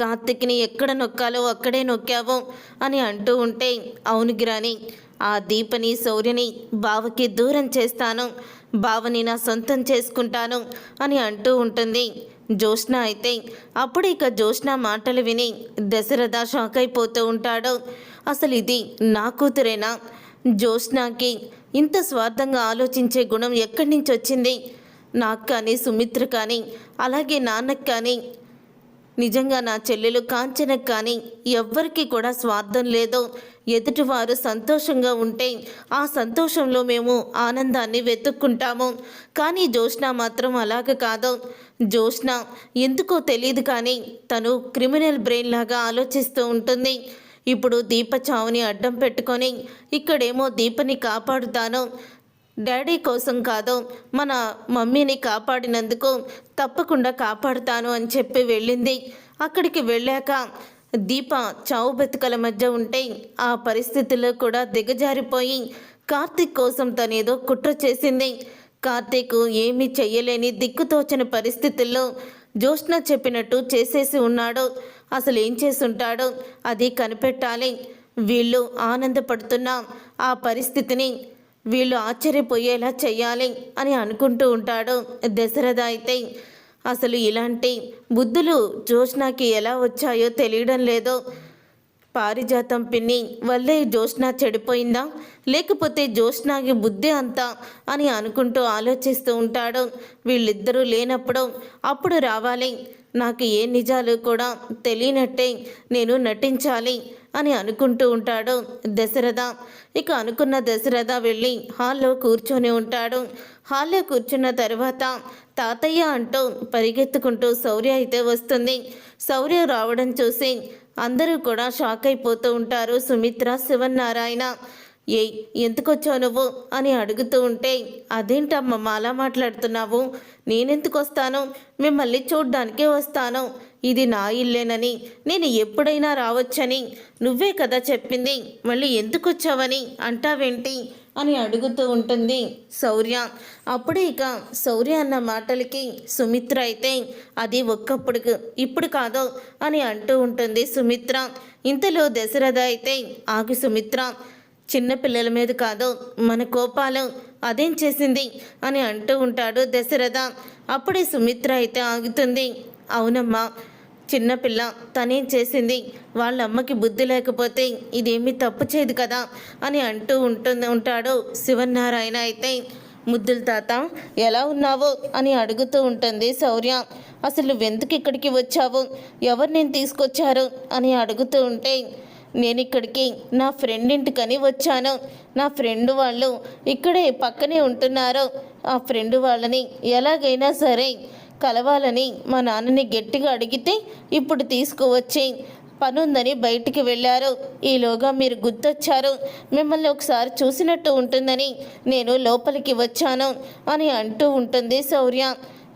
కార్తిక్ని ఎక్కడ నొక్కాలో అక్కడే నొక్కావు అని అంటూ ఉంటే అవును గిరాని ఆ దీపని శౌర్యని బావకి దూరం చేస్తాను బావని నా సొంతం చేసుకుంటాను అని అంటూ ఉంటుంది. జోష్ణ అయితే అప్పుడు ఇక జోష్ణ మాటలు విని దశరథ షాక్ అయిపోతూ ఉంటాడు. అసలు ఇది నా కూతురేనా? జోష్నాకి ఇంత స్వార్థంగా ఆలోచించే గుణం ఎక్కడి నుంచి వచ్చింది? నాకు కానీ సుమిత్ర కానీ అలాగే నాన్నకు కానీ నిజంగా నా చెల్లెలు కాంచనకు కానీ ఎవ్వరికీ కూడా స్వార్థం లేదు. ఎదుటివారు సంతోషంగా ఉంటే ఆ సంతోషంలో మేము ఆనందాన్ని వెతుక్కుంటాము. కానీ జోష్న మాత్రం అలాగ కాదు. జోష్న ఎందుకో తెలియదు కానీ తను క్రిమినల్ బ్రెయిన్ లాగా ఆలోచిస్తూ ఉంటుంది. ఇప్పుడు దీప చావుని అడ్డం పెట్టుకొని ఇక్కడేమో దీపని కాపాడుతాను. డాడీ కోసం కాదు మన మమ్మీని కాపాడినందుకు తప్పకుండా కాపాడుతాను అని చెప్పి వెళ్ళింది. అక్కడికి వెళ్ళాక దీప చావు బతుకల మధ్య ఉంటే ఆ పరిస్థితుల్లో కూడా దిగజారిపోయి కార్తీక్ కోసం తనేదో కుట్ర చేసింది. కార్తీక్ ఏమీ చెయ్యలేని దిక్కుతోచని పరిస్థితుల్లో జ్యోత్స్న చెప్పినట్టు చేసేసి ఉన్నాడు. అసలు ఏం చేసుంటాడో అది కనిపెట్టాలి. వీళ్ళు ఆనందపడుతున్న ఆ పరిస్థితిని వీళ్ళు ఆశ్చర్యపోయేలా చేయాలి అని అనుకుంటూ ఉంటాడు దశరథ అయితే. అసలు ఇలాంటి బుద్ధులు జోష్నాకి ఎలా వచ్చాయో తెలియడం లేదో. పారిజాతం పిన్ని వల్లే జోష్నా చెడిపోయిందా? లేకపోతే జోష్నాకి బుద్ధి అంతా అని అనుకుంటూ ఆలోచిస్తూ ఉంటాడు. వీళ్ళిద్దరూ లేనప్పుడు అప్పుడు రావాలి. నాకు ఏ నిజాలు కూడా తెలియనట్టే నేను నటించాలి. అని అనుకుంటూ ఉంటాడు దశరథ. ఇక అనుకున్న దశరథ వెళ్ళి హాల్లో కూర్చొని ఉంటాడు. హాల్లో కూర్చున్న తర్వాత తాతయ్య అంటూ పరిగెత్తుకుంటూ శౌర్య అయితే వస్తుంది. శౌర్య రావడం చూసి అందరూ కూడా షాక్ అయిపోతూ ఉంటారు. సుమిత్ర శివన్నారాయణ ఏయ్ ఎందుకొచ్చావు నువ్వు? అని అడుగుతూ ఉంటే అదేంటమ్మమ్మ అలా మాట్లాడుతున్నావు? నేనెందుకు వస్తాను మిమ్మల్ని చూడ్డానికే వస్తాను. ఇది నా ఇల్లేనని. నేను ఎప్పుడైనా రావచ్చని. నువ్వే కదా చెప్పింది. మళ్ళీ ఎందుకు వచ్చావని అంటావేంటి? అని అడుగుతూ ఉంటుంది శౌర్య. అప్పుడే ఇక శౌర్య అన్న మాటలకి సుమిత్ర అయితే అది ఒక్కప్పుడు ఇప్పుడు కాదు అని అంటూ ఉంటుంది సుమిత్ర. ఇంతలో దశరథ అయితే ఆగు సుమిత్ర. చిన్న పిల్లల మీద కాదు మన కోపాలు అదేం చేసింది అని అంటూ ఉంటాడు దశరథ. అప్పుడే సుమిత్ర అయితే ఆగుతుంది. అవునమ్మా చిన్నపిల్ల తనేం చేసింది? వాళ్ళ అమ్మకి బుద్ధి లేకపోతే ఇదేమీ తప్పు చేయదు కదా అని అంటూ ఉంటుంది ఉంటాడు శివనారాయణ అయితే. ముద్దుల తాత ఎలా ఉన్నావు? అని అడుగుతూ ఉంటుంది శౌర్య. అసలు నువ్వెందుకు ఇక్కడికి వచ్చావు? ఎవరు నేను తీసుకొచ్చారు? అని అడుగుతూ ఉంటే నేను ఇక్కడికి నా ఫ్రెండ్ ఇంటికని వచ్చాను. నా ఫ్రెండ్ వాళ్ళు ఇక్కడే పక్కనే ఉంటున్నారు. ఆ ఫ్రెండ్ వాళ్ళని ఎలాగైనా సరే కలవాలని మా నాన్నని గట్టిగా అడిగితే ఇప్పుడు తీసుకువచ్చి పనుందని బయటికి వెళ్ళారు. ఈలోగా మీరు గుర్తొచ్చారు. మిమ్మల్ని ఒకసారి చూసినట్టు ఉంటుందని నేను లోపలికి వచ్చాను అని అంటూ ఉంటుంది శౌర్య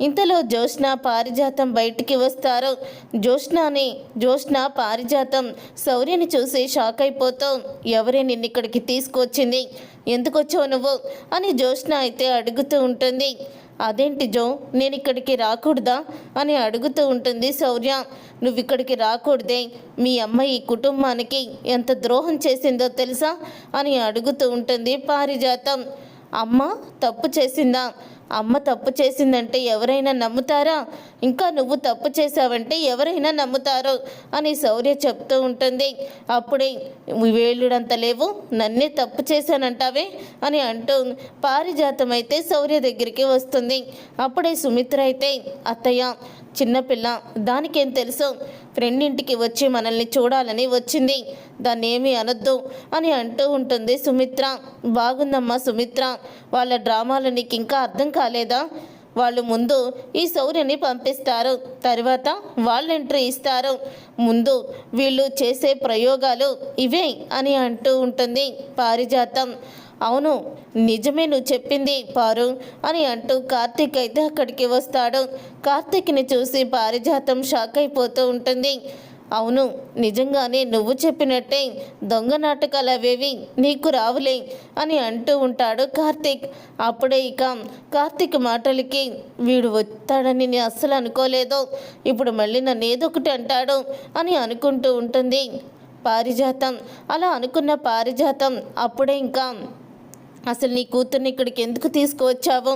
ఇంతలో జ్యోత్స్న పారిజాతం బయటికి వస్తారు. జ్యోత్స్నాని జ్యోత్స్న పారిజాతం శౌర్యని చూసి షాక్ అయిపోతాం ఎవరే నిన్ను ఇక్కడికి తీసుకొచ్చింది? ఎందుకు వచ్చావు నువ్వు? అని జ్యోత్స్న అయితే అడుగుతూ ఉంటుంది. అదేంటి జో నేను ఇక్కడికి రాకూడదా? అని అడుగుతూ ఉంటుంది శౌర్య. నువ్వు ఇక్కడికి రాకూడదే. మీ అమ్మ ఈ కుటుంబానికి ఎంత ద్రోహం చేసిందో తెలుసా? అని అడుగుతూ ఉంటుంది పారిజాతం. అమ్మ తప్పు చేసిందా? అమ్మ తప్పు చేసిందంటే ఎవరైనా నమ్ముతారా? ఇంకా నువ్వు తప్పు చేసావంటే ఎవరైనా నమ్ముతారో? అని శౌర్య చెప్తూ ఉంటుంది. అప్పుడే వేళ్ళుడంత లేవు నన్నే తప్పు చేశానంటావే? అని అంటూ పారిజాతం అయితే శౌర్య దగ్గరికి వస్తుంది. అప్పుడే సుమిత్ర అయితే అత్తయ్య చిన్నపిల్ల దానికేం తెలుసు? ఫ్రెండ్ ఇంటికి వచ్చి మనల్ని చూడాలని వచ్చింది. దాన్ని ఏమీ అనొద్దు అని అంటూ ఉంటుంది సుమిత్ర. బాగుందమ్మా సుమిత్ర. వాళ్ళ డ్రామాలు నీకు ఇంకా అర్థం కాలేదా? వాళ్ళు ముందు ఈ సౌర్యని పంపిస్తారు. తర్వాత వాళ్ళు ఎంట్రీ ఇస్తారు. ముందు వీళ్ళు చేసే ప్రయోగాలు ఇవే అని అంటూ ఉంటుంది పారిజాతం. అవును నిజమే నువ్వు చెప్పింది పారు అని అంటూ కార్తీక్ అయితే అక్కడికి వస్తాడు. కార్తీక్ని చూసి పారిజాతం షాక్ అయిపోతూ ఉంటుంది. అవును నిజంగానే నువ్వు చెప్పినట్టే దొంగ నాటకాలు అవేవి నీకు రావులే అని అంటూ ఉంటాడు కార్తీక్. అప్పుడే ఇక కార్తీక్ మాటలకి వీడు వస్తాడని నేను అస్సలు అనుకోలేదు ఇప్పుడు మళ్ళీ నన్ను ఏదో ఒకటి అంటాడు అని అనుకుంటూ ఉంటుంది. పారిజాతం అలా అనుకున్న పారిజాతం అప్పుడే ఇంకా అసలు నీ కూతుర్ని ఇక్కడికి ఎందుకు తీసుకువచ్చావు?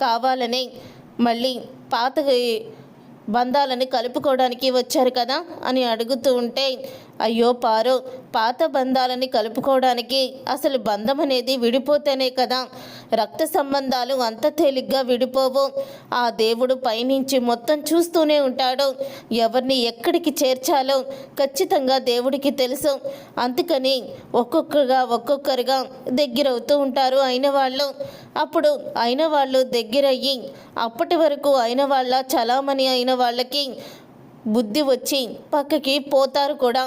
కావాలని మళ్ళీ పాత బంధాలని కలుపుకోవడానికి వచ్చారు కదా అని అడుగుతూ ఉంటే అయ్యో పారు పాత బంధాలని కలుపుకోవడానికి అసలు బంధం అనేది విడిపోతేనే కదా. రక్త సంబంధాలు అంత తేలిగ్గా విడిపోవు. ఆ దేవుడు పైనుంచి మొత్తం చూస్తూనే ఉంటాడు. ఎవరిని ఎక్కడికి చేర్చాలో ఖచ్చితంగా దేవుడికి తెలుసు. అందుకని ఒక్కొక్కరుగా ఒక్కొక్కరుగా దగ్గరవుతూ ఉంటారు అయిన వాళ్ళు. అప్పుడు అయిన వాళ్ళు దగ్గరయ్యి అప్పటి వరకు అయిన వాళ్ళ చలామణి అయిన వాళ్ళకి బుద్ధి వచ్చి పక్కకి పోతారు కూడా.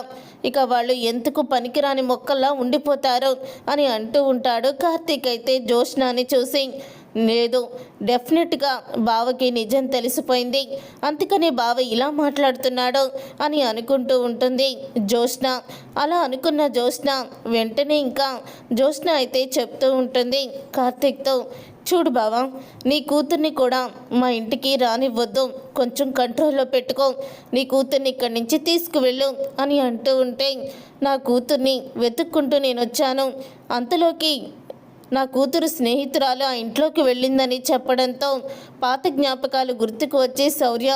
ఇక వాళ్ళు ఎందుకు పనికిరాని మొక్కల్లా ఉండిపోతారు అని అంటూ ఉంటాడు కార్తీక్. అయితే జోష్నాని చూసి లేదు డెఫినెట్గా బావకి నిజం తెలిసిపోయింది. అందుకనే బావ ఇలా మాట్లాడుతున్నాడు అని అనుకుంటూ ఉంటుంది జోష్న అలా అనుకున్న జోష్న వెంటనే ఇంకా జోష్న అయితే చెప్తూ ఉంటుంది కార్తీక్తో చూడు బావా నీ కూతుర్ని కూడా మా ఇంటికి రానివ్వద్దు. కొంచెం కంట్రోల్లో పెట్టుకో. నీ కూతుర్ని ఇక్కడి నుంచి తీసుకువెళ్ళు అని అంటూ ఉంటే నా కూతుర్ని వెతుక్కుంటూ నేను వచ్చాను. అంతలోకి నా కూతురు స్నేహితురాలు ఆ ఇంట్లోకి వెళ్ళిందని చెప్పడంతో పాత జ్ఞాపకాలు గుర్తుకు వచ్చి శౌర్య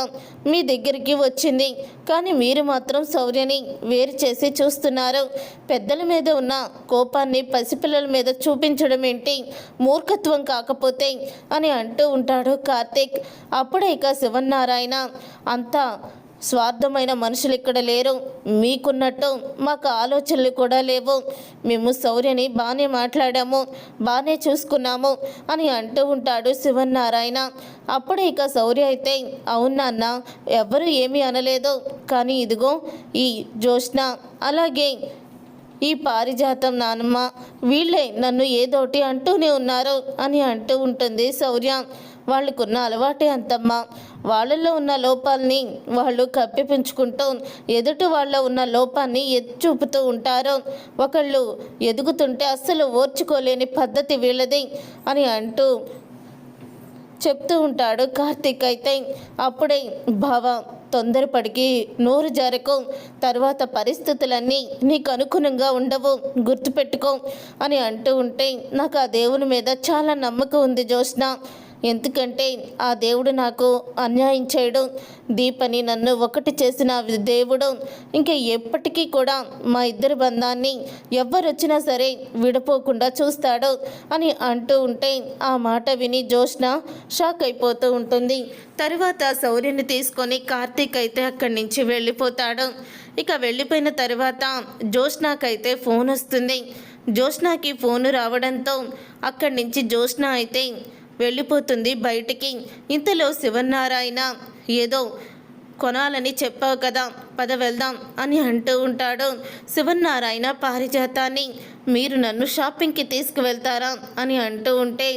మీ దగ్గరికి వచ్చింది. కానీ మీరు మాత్రం శౌర్యని వేరు చేసి చూస్తున్నారు. పెద్దల మీద ఉన్న కోపాన్ని పసిపిల్లల మీద చూపించడం ఏంటి? మూర్ఖత్వం కాకపోతే అని అంటూ ఉంటాడు కార్తీక్. అప్పుడే ఇక శివన్నారాయణ అంతా స్వార్థమైన మనుషులు ఇక్కడ లేరు. మీకున్నట్టు మాకు ఆలోచనలు కూడా లేవు. మేము శౌర్యని బాగానే మాట్లాడాము బాగానే చూసుకున్నాము అని అంటూ ఉంటాడు శివన్నారాయణ. అప్పుడే ఇక శౌర్య అయితే అవునాన్న ఎవరు ఏమీ అనలేదు. కానీ ఇదిగో ఈ జోష్న అలాగే ఈ పారిజాతం నానమ్మ వీళ్ళే నన్ను ఏదోటి అంటూనే ఉన్నారు అని అంటూ ఉంటుంది శౌర్య. వాళ్ళకున్న అలవాటే అంతమ్మా. వాళ్ళల్లో ఉన్న లోపాలని వాళ్ళు కప్పిపించుకుంటూ ఎదుటి వాళ్ళ ఉన్న లోపాన్ని ఎత్తి చూపుతూ ఉంటారు. ఒకళ్ళు ఎదుగుతుంటే అస్సలు ఓర్చుకోలేని పద్ధతి వీళ్ళది అని అంటూ చెప్తూ ఉంటాడు కార్తీక్ అయితే. అప్పుడే భావ తొందరపడికి నోరు జారకు. తర్వాత పరిస్థితులన్నీ నీకు అనుగుణంగా ఉండవు గుర్తుపెట్టుకో అని అంటూ ఉంటే నాకు ఆ దేవుని మీద చాలా నమ్మకం ఉంది జోష్న ఎందుకంటే ఆ దేవుడు నాకు అన్యాయం చేయడం దీపని నన్ను ఒకటి చేసిన దేవుడు. ఇంకా ఎప్పటికీ కూడా మా ఇద్దరి బంధాన్ని ఎవ్వరు వచ్చినా సరే విడిపోకుండా చూస్తాడు అని అంటూ ఉంటే ఆ మాట విని జోష్న షాక్ అయిపోతూ ఉంటుంది. తరువాత శౌర్యని తీసుకొని కార్తీక్ అయితే అక్కడి నుంచి వెళ్ళిపోతాడు. ఇక వెళ్ళిపోయిన తర్వాత జోష్నాకైతే ఫోన్ వస్తుంది. జోష్నాకి ఫోను రావడంతో అక్కడి నుంచి జోష్న అయితే వెళ్ళిపోతుంది బయటికి. ఇంతలో శివనారాయణ ఏదో కొనాలని చెప్పావు కదా పద వెళ్దాం అని అంటూ ఉంటాడు శివనారాయణ పారిజాతాన్ని. మీరు నన్ను షాపింగ్కి తీసుకువెళ్తారా అని అంటూ ఉంటే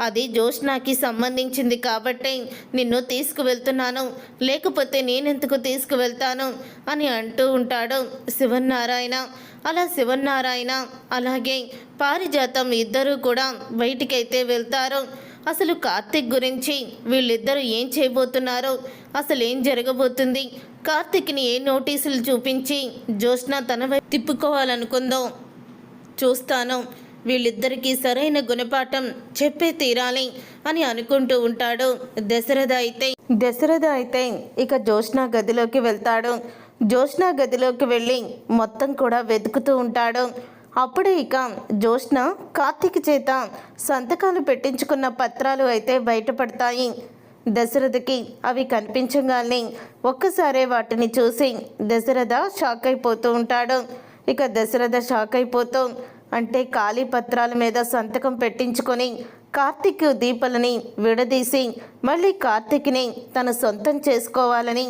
అది జోష్నాకి సంబంధించింది కాబట్టి నిన్ను తీసుకువెళ్తున్నాను. లేకపోతే నేనెందుకు తీసుకువెళ్తాను అని అంటూ ఉంటాడు శివనారాయణ అలా శివనారాయణ అలాగే పారిజాతం ఇద్దరూ కూడా బయటికైతే వెళ్తారు. అసలు కార్తిక్ గురించి వీళ్ళిద్దరూ ఏం చేయబోతున్నారో అసలు ఏం జరగబోతుంది? కార్తిక్ని ఏ నోటీసులు చూపించి జ్యోత్స్న తన వైపు తిప్పుకోవాలనుకుందో చూస్తాను. వీళ్ళిద్దరికీ సరైన గుణపాఠం చెప్పే తీరాలి అని అనుకుంటూ ఉంటాడు దశరథ అయితే. దశరథ అయితే ఇక జ్యోత్స్న గదిలోకి వెళ్తాడు. జ్యోత్స్న గదిలోకి వెళ్ళి మొత్తం కూడా వెతుకుతూ ఉంటాడు. అప్పుడే ఇక జ్యోష్ణ కార్తీక్ చేత సంతకాలు పెట్టించుకున్న పత్రాలు అయితే బయటపడతాయి. దశరథకి అవి కనిపించగానే ఒక్కసారే వాటిని చూసి దశరథ షాక్ అయిపోతూ ఉంటాడు. ఇక దశరథ షాక్ అయిపోతూ అంటే ఖాళీ పత్రాల మీద సంతకం పెట్టించుకొని కార్తీక్ దీపలని విడదీసి మళ్ళీ కార్తీక్ని తన సొంతం చేసుకోవాలని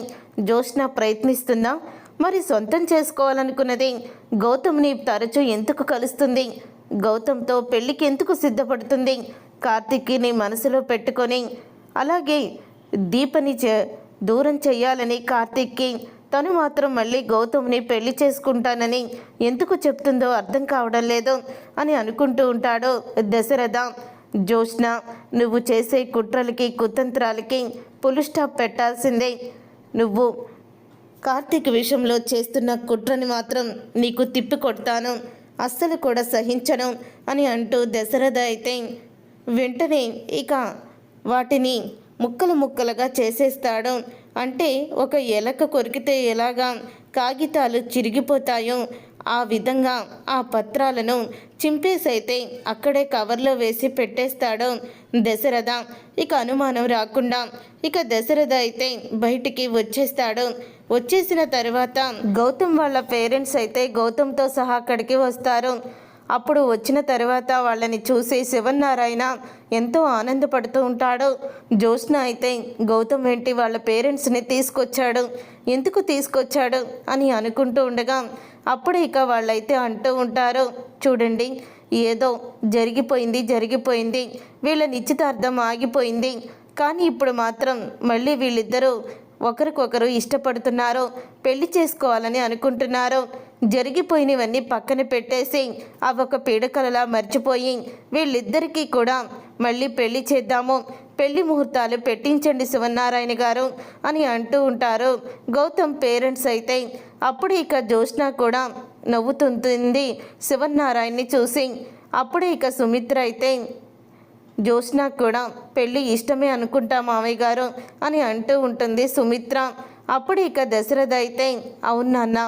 జోష్న ప్రయత్నిస్తుందా? మరి సొంతం చేసుకోవాలనుకున్నది గౌతమ్ని తరచూ ఎందుకు కలుస్తుంది? గౌతమ్తో పెళ్ళికి ఎందుకు సిద్ధపడుతుంది? కార్తీక్ని మనసులో పెట్టుకొని అలాగే దీపని చే దూరం చేయాలని కార్తిక్కి తను మాత్రం మళ్ళీ గౌతమ్ని పెళ్ళి చేసుకుంటానని ఎందుకు చెప్తుందో అర్థం కావడం లేదు అని అనుకుంటూ ఉంటాడు దశరథ. జోష్ణ నువ్వు చేసే కుట్రలకి కుతంత్రాలకి పులు స్టాప్ పెట్టాల్సిందే. నువ్వు కార్తీక్ విషయంలో చేస్తున్న కుట్రని మాత్రం నీకు తిప్పి కొడతాను అస్సలు కూడా సహించను అని అంటూ దశరథ అయితే వెంటనే ఇక వాటిని ముక్కలు ముక్కలుగా చేసేస్తాడు. అంటే ఒక ఎలక కొరికితే ఎలాగా కాగితాలు చిరిగిపోతాయో ఆ విధంగా ఆ పత్రాలను చింపేసైతే అక్కడే కవర్లో వేసి పెట్టేస్తాడు దశరథ. ఇక అనుమానం రాకుండా ఇక దశరథ అయితే బయటికి వచ్చేస్తాడు. వచ్చేసిన తర్వాత గౌతమ్ వాళ్ళ పేరెంట్స్ అయితే గౌతమ్తో సహా అక్కడికి వస్తారు. అప్పుడు వచ్చిన తర్వాత వాళ్ళని చూసి శివన్నారాయణ ఎంతో ఆనందపడుతూ ఉంటాడు. జ్యోత్స్న అయితే గౌతమ్ ఏంటి వాళ్ళ పేరెంట్స్ని తీసుకొచ్చాడు. ఎందుకు తీసుకొచ్చాడు అని అనుకుంటూ ఉండగా అప్పుడు ఇక వాళ్ళైతే అంటూ ఉంటారు చూడండి ఏదో జరిగిపోయింది జరిగిపోయింది. వీళ్ళ నిశ్చితార్థం ఆగిపోయింది. కానీ ఇప్పుడు మాత్రం మళ్ళీ వీళ్ళిద్దరూ ఒకరికొకరు ఇష్టపడుతున్నారు పెళ్ళి చేసుకోవాలని అనుకుంటున్నారు. జరిగిపోయినవన్నీ పక్కన పెట్టేసి అవొక పీడకలలా మర్చిపోయి వీళ్ళిద్దరికీ కూడా మళ్ళీ పెళ్ళి చేద్దాము. పెళ్ళి ముహూర్తాలు పెట్టించండి శివనారాయణ గారు అని అంటూ ఉంటారు. గౌతమ్ పేరెంట్స్ అయితే అప్పుడు ఇక జ్యోష్ణ కూడా నవ్వుతుంటుంది శివనారాయణని చూసి. అప్పుడు ఇక సుమిత్ర అయితే జ్యోష్ణ కూడా పెళ్ళి ఇష్టమే అనుకుంటా మామయ్య గారు అని అంటూ ఉంటుంది సుమిత్ర. అప్పుడు ఇక దశరథ అయితే అవును నాన్న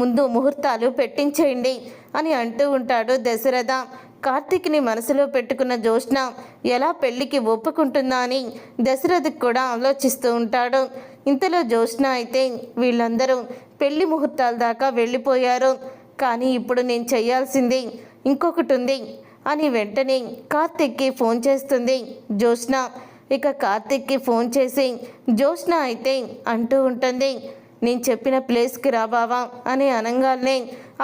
ముందు ముహూర్తాలు పెట్టించేయండి అని అంటూ ఉంటాడు దశరథ. కార్తీక్ని మనసులో పెట్టుకున్న జ్యోత్స్న ఎలా పెళ్ళికి ఒప్పుకుంటుందా అని దశరథకి కూడా ఆలోచిస్తూ ఉంటాడు. ఇంతలో జ్యోత్స్న అయితే వీళ్ళందరూ పెళ్ళి ముహూర్తాల దాకా వెళ్ళిపోయారు. కానీ ఇప్పుడు నేను చేయాల్సింది ఇంకొకటి ఉంది అని వెంటనే కార్తిక్కి ఫోన్ చేస్తుంది జ్యోత్స్న. ఇక కార్తిక్కి ఫోన్ చేసి జ్యోత్స్న అయితే అంటూ ఉంటుంది నేను చెప్పిన ప్లేస్కి రా బావా అని అనగానే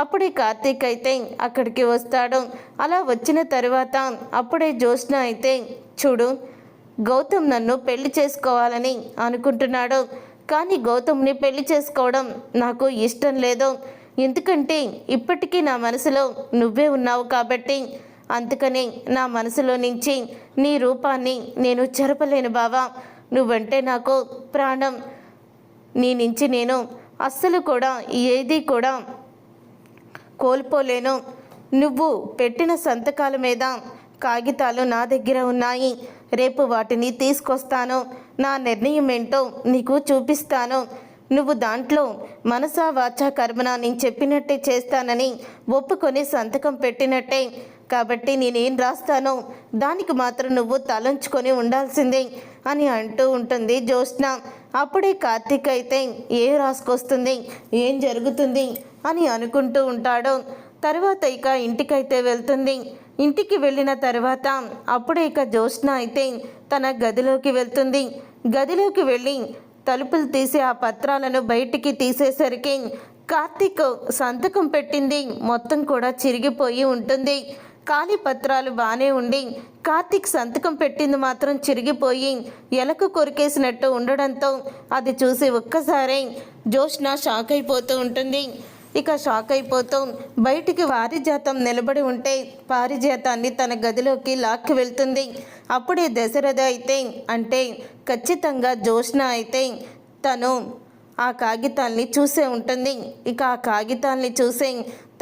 అప్పుడే కార్తీక్ అయితే అక్కడికి వస్తాడు. అలా వచ్చిన తర్వాత అప్పుడే జ్యోత్స్న అయితే చూడు గౌతమ్ నన్ను పెళ్ళి చేసుకోవాలని అనుకుంటున్నాడు. కానీ గౌతమ్ని పెళ్ళి చేసుకోవడం నాకు ఇష్టం లేదు. ఎందుకంటే ఇప్పటికీ నా మనసులో నువ్వే ఉన్నావు కాబట్టి అందుకని నా మనసులో నుంచి నీ రూపాన్ని నేను చెరపలేను బావా. నువ్వంటే నాకు ప్రాణం. నీ నుంచి నేను అస్సలు కూడా ఏది కూడా కోల్పోలేను. నువ్వు పెట్టిన సంతకాల మీద కాగితాలు నా దగ్గర ఉన్నాయి. రేపు వాటిని తీసుకొస్తాను. నా నిర్ణయం ఏంటో నీకు చూపిస్తాను. నువ్వు దాంట్లో మనసా వాచా కర్మన నేను చెప్పినట్టే చేస్తానని ఒప్పుకొని సంతకం పెట్టినట్టే కాబట్టి నేనేం రాస్తానో దానికి మాత్రం నువ్వు తలంచుకొని ఉండాల్సిందే అని అంటూ ఉంటుంది జ్యోత్స్న. అప్పుడే కార్తీక్ అయితే ఏం రాసుకొస్తుంది? ఏం జరుగుతుంది? అని అనుకుంటూ ఉంటాడు. తర్వాత ఇక ఇంటికైతే వెళ్తుంది. ఇంటికి వెళ్ళిన తర్వాత అప్పుడే ఇక జ్యోత్స్న అయితే తన గదిలోకి వెళ్తుంది. గదిలోకి వెళ్ళి తలుపులు తీసి ఆ పత్రాలను బయటికి తీసేసరికి కార్తీక్ సంతకం పెట్టింది. మొత్తం కూడా చిరిగిపోయి ఉంటుంది. ఖాళీ పత్రాలు బాగానే ఉండి కార్తీక్ సంతకం పెట్టింది మాత్రం చిరిగిపోయి ఎలకు కొరికేసినట్టు ఉండడంతో అది చూసి ఒక్కసారే జోష్న షాక్ అయిపోతూ ఉంటుంది. ఇక షాక్ అయిపోతూ బయటికి వారిజాతం నిలబడి ఉంటే పారిజాతాన్ని తన గదిలోకి లాక్కి వెళ్తుంది. అప్పుడే దశరథ అయితే అంటే ఖచ్చితంగా జోష్న అయితే తను ఆ కాగితాల్ని చూసే ఉంటుంది. ఇక ఆ కాగితాల్ని చూసే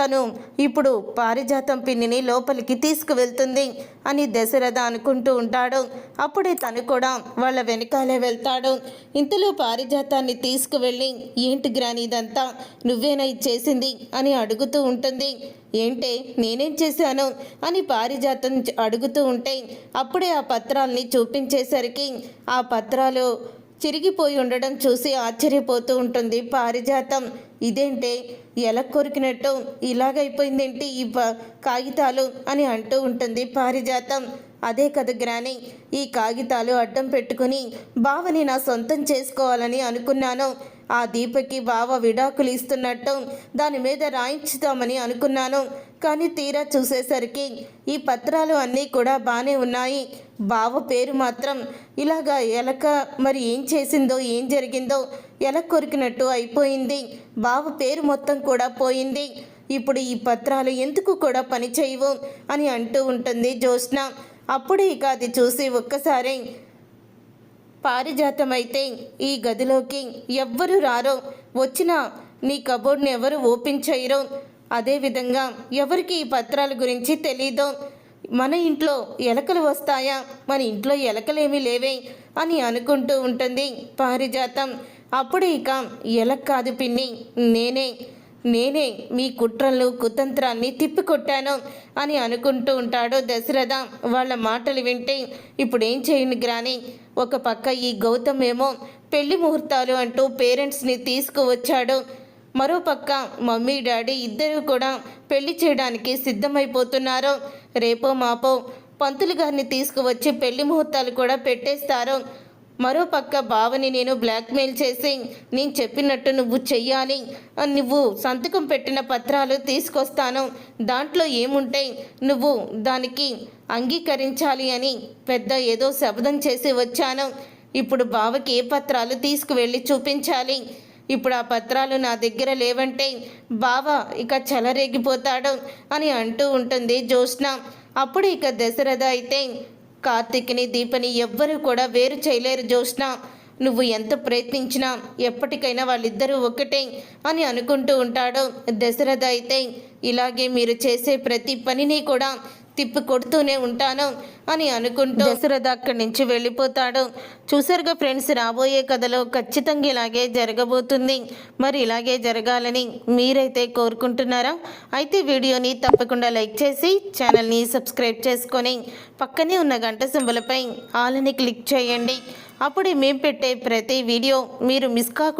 తను ఇప్పుడు పారిజాతం పిన్నిని లోపలికి తీసుకువెళ్తుంది అని దశరథ అనుకుంటూ ఉంటాడు. అప్పుడే తను కూడా వాళ్ళ వెనకాలే వెళ్తాడు. ఇంతలో పారిజాతాన్ని తీసుకువెళ్ళి ఏంటి గ్రాని ఇదంతా? నువ్వేనా ఇచ్చేసింది అని అడుగుతూ ఉంటుంది. ఏంటే? నేనేం చేశాను? అని పారిజాతం అడుగుతూ ఉంటే అప్పుడే ఆ పత్రాల్ని చూపించేసరికి ఆ పత్రాలు చిరిగిపోయి ఉండడం చూసి ఆశ్చర్యపోతూ ఉంటుంది పారిజాతం. ఇదేంటే? ఎలా కొరికినట్టు ఇలాగైపోయిందేంటి ఈ ప- కాగితాలు అని అంటూ ఉంటుంది పారిజాతం. అదే కదా గ్రాని ఈ కాగితాలు అడ్డం పెట్టుకుని బావని నా సొంతం చేసుకోవాలని అనుకున్నాను. ఆ దీపకి బావ విడాకులు ఇస్తున్నట్టు దాని మీద రాయించుదామని అనుకున్నాను. కానీ తీరా చూసేసరికి ఈ పత్రాలు అన్నీ కూడా బాగానే ఉన్నాయి. బావ పేరు మాత్రం ఇలాగా ఎలక మరి ఏం చేసిందో ఏం జరిగిందో ఎలా కొరికినట్టు అయిపోయింది. బావ పేరు మొత్తం కూడా పోయింది. ఇప్పుడు ఈ పత్రాలు ఎందుకు కూడా పని చేయవు అని అంటూ ఉంటుంది జ్యోత్స్న. అప్పుడు ఇక అది చూసి ఒక్కసారి పారిజాతమైతే ఈ గదిలోకి ఎవ్వరు రారో. వచ్చినా నీ కబోర్డ్ని ఎవరు ఓపెన్ చేయరో అదేవిధంగా ఎవరికి ఈ పత్రాల గురించి తెలీదు. మన ఇంట్లో ఎలకలు వస్తాయా? మన ఇంట్లో ఎలకలేమీ లేవే అని అనుకుంటూ ఉంటుంది పారిజాతం. అప్పుడు ఇక ఎలక కాదు పిన్ని నేనే నేనే మీ కుట్రలు కుతంత్రాన్ని తిప్పికొట్టాను అని అనుకుంటూ ఉంటాడు దశరథ. వాళ్ళ మాటలు వింటే ఇప్పుడేం చేయను చేయండి గ్రాని? ఒక పక్క ఈ గౌతమ్ ఏమో పెళ్ళి ముహూర్తాలు అంటూ పేరెంట్స్ని తీసుకువచ్చాడు. మరో పక్క మమ్మీ డాడీ ఇద్దరు కూడా పెళ్ళి చేయడానికి సిద్ధమైపోతున్నారు. రేపో మాపో పంతులు గారిని తీసుకువచ్చి పెళ్ళి ముహూర్తాలు కూడా పెట్టేస్తారు. మరో పక్క బావని నేను బ్లాక్మెయిల్ చేసి నేను చెప్పినట్టు నువ్వు చెయ్యాలి. అని నువ్వు సంతకం పెట్టిన పత్రాలు తీసుకొస్తాను. దాంట్లో ఏముంటాయి నువ్వు దానికి అంగీకరించాలి అని పెద్ద ఏదో శబ్దం చేసి వచ్చాను. ఇప్పుడు బావకి ఏ పత్రాలు తీసుకువెళ్ళి చూపించాలి? ఇప్పుడు ఆ పత్రాలు నా దగ్గర లేవంటే బావ ఇక చెలరేగిపోతాడు అని అంటూ ఉంటుంది జ్యోత్స్న. అప్పుడు ఇక దశరథ అయితే కార్తీక్ని దీపని ఎవ్వరూ కూడా వేరు చేయలేరు జ్యోత్స్న. నువ్వు ఎంత ప్రయత్నించినా ఎప్పటికైనా వాళ్ళిద్దరూ ఒకటే అని అనుకుంటూ ఉంటాడు దశరథ అయితే. ఇలాగే మీరు చేసే ప్రతి పనిని కూడా తిప్పి కొడుతూనే ఉంటాను అని అనుకుంటూ దశరథ అక్కడి నుంచి వెళ్ళిపోతాడు. చూసారుగా ఫ్రెండ్స్ రాబోయే కథలో ఖచ్చితంగా ఇలాగే జరగబోతుంది. మరి ఇలాగే జరగాలని మీరైతే కోరుకుంటున్నారా? అయితే వీడియోని తప్పకుండా లైక్ చేసి ఛానల్ని సబ్స్క్రైబ్ చేసుకొని పక్కనే ఉన్న గంట సింబలపై ఆలని క్లిక్ చేయండి. అప్పుడే మేము పెట్టే ప్రతి వీడియో మీరు మిస్ కాకుండా